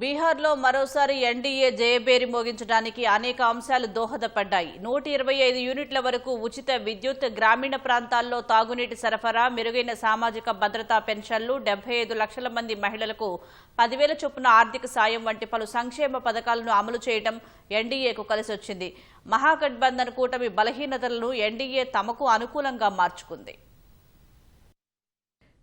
బీహార్లో మరోసారి ఎన్డీఏ జయబేరి మోగించడానికి అనేక అంశాలు దోహదపడ్డాయి. నూట ఇరవై ఐదు యూనిట్ల వరకు ఉచిత విద్యుత్ గ్రామీణ ప్రాంతాల్లో తాగునీటి సరఫరా మెరుగైన సామాజిక భద్రతా పెన్షన్లు డెబ్బై ఐదు లక్షల మంది మహిళలకు పదివేల చొప్పున ఆర్థిక సాయం వంటి పలు సంక్షేమ పథకాలను అమలు చేయడం ఎన్డీఏకు కలిసొచ్చింది. మహాగఠబంధన్ కూటమి బలహీనతలను ఎన్డీఏ తమకు అనుకూలంగా మార్చుకుంది.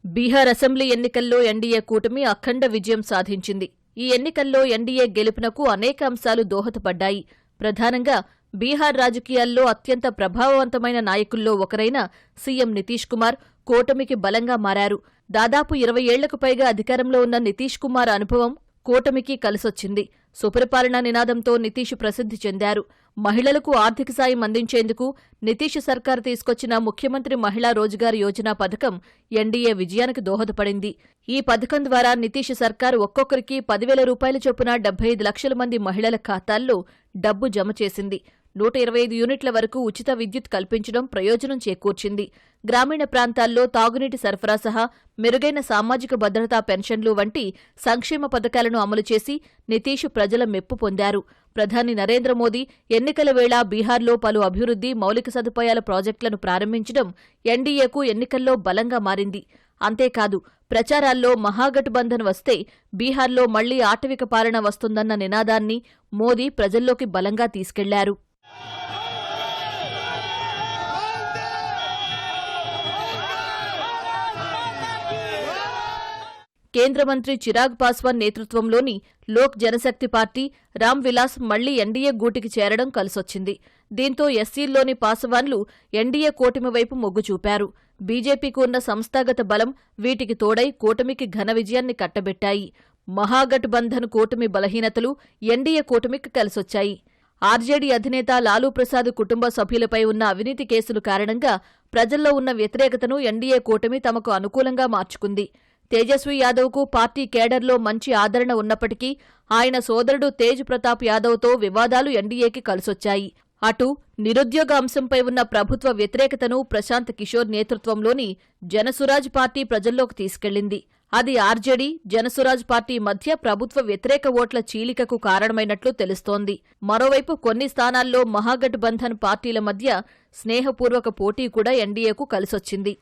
బీహార్ అసెంబ్లీ ఎన్నికల్లో ఎన్డీఏ కూటమి అఖండ విజయం సాధించింది. ఈ ఎన్నికల్లో ఎన్డీఏ గెలుపునకు అనేక అంశాలు దోహదపడ్డాయి. ప్రధానంగా బీహార్ రాజకీయాల్లో అత్యంత ప్రభావవంతమైన నాయకుల్లో ఒకరైన సీఎం నితీష్ కుమార్ కూటమికి బలంగా మారారు. దాదాపు ఇరవై ఏళ్ళకు పైగా అధికారంలో ఉన్న నితీష్ కుమార్ అనుభవం కూటమికి కలిసొచ్చింది. సుపరిపాలన నినాదంతో నితీష్ ప్రసిద్ధి చెందారు. మహిళలకు ఆర్థిక సాయం అందించేందుకు నితీష్ సర్కార్ తీసుకొచ్చిన ముఖ్యమంత్రి మహిళా రోజ్గార్ యోజన పథకం ఎన్డీఏ విజయానికి దోహదపడింది. ఈ పథకం ద్వారా నితీష్ సర్కార్ ఒక్కొక్కరికి పదివేల రూపాయల చొప్పున డెబ్బై ఐదు లక్షల మంది మహిళల ఖాతాల్లో డబ్బు జమ చేసింది. నూట ఇరవై ఐదు యూనిట్ల వరకు ఉచిత విద్యుత్ కల్పించడం ప్రయోజనం చేకూర్చింది. గ్రామీణ ప్రాంతాల్లో తాగునీటి సరఫరా సహా మెరుగైన సామాజిక భద్రతా పెన్షన్లు వంటి సంక్షేమ పథకాలను అమలు చేసి నితీష్ ప్రజల మెప్పు పొందారు. ప్రధాని నరేంద్ర మోదీ ఎన్నికల వేళ బీహార్లో పలు అభివృద్ధి మౌలిక సదుపాయాల ప్రాజెక్టులను ప్రారంభించడం ఎన్డీఏకు ఎన్నికల్లో బలంగా మారింది. అంతేకాదు ప్రచారాల్లో మహాగఠబంధన్ వస్తే బీహార్లో మళ్ళీ ఆటవిక పాలన వస్తుందన్న నినాదాన్ని మోదీ ప్రజల్లోకి బలంగా తీసుకెళ్ళారు. కేంద్ర మంత్రి చిరాగ్ పాస్వాన్ నేతృత్వంలోని లోక్ జనశక్తి పార్టీ రామ్ విలాస్ మళ్ళీ ఎన్డీఏ గూటికి చేరడం కలిసొచ్చింది. దీంతో ఎస్సీల్లోని పాస్వాన్లు ఎన్డీఏ కూటమి వైపు మొగ్గు చూపారు. బీజేపీకి ఉన్న సంస్థాగత బలం వీటికి తోడై కూటమికి ఘన విజయాన్ని కట్టబెట్టాయి. మహాగఠబంధన్ కూటమి బలహీనతలు ఎన్డీఏ కూటమికి కలిసొచ్చాయి. ఆర్జేడీ అధినేత లాలూ ప్రసాద్ కుటుంబ సభ్యులపై ఉన్న అవినీతి కేసులు కారణంగా ప్రజల్లో ఉన్న వ్యతిరేకతను ఎన్డీఏ కూటమి తమకు అనుకూలంగా మార్చుకుంది. తేజస్వి యాదవ్కు పార్టీ కేడర్లో మంచి ఆదరణ ఉన్నప్పటికీ ఆయన సోదరుడు తేజ్ ప్రతాప్ యాదవ్తో వివాదాలు ఎన్డీఏకి కలిసొచ్చాయి. అటు నిరుద్యోగ అంశంపై ఉన్న ప్రభుత్వ వ్యతిరేకతను ప్రశాంత్ కిషోర్ నేతృత్వంలోని జనసురాజ్ పార్టీ ప్రజల్లోకి తీసుకెళ్ళింది అది ఆర్జేడీ జనసురాజ్ పార్టీ మధ్య ప్రభుత్వ వ్యతిరేక ఓట్ల చీలికకు కారణమైనట్లు తెలుస్తోంది. మరోవైపు కొన్ని స్థానాల్లో మహాగఠబంధన్ పార్టీల మధ్య స్నేహపూర్వక పోటీ కూడా ఎన్డీఏకు కలిసొచ్చింది.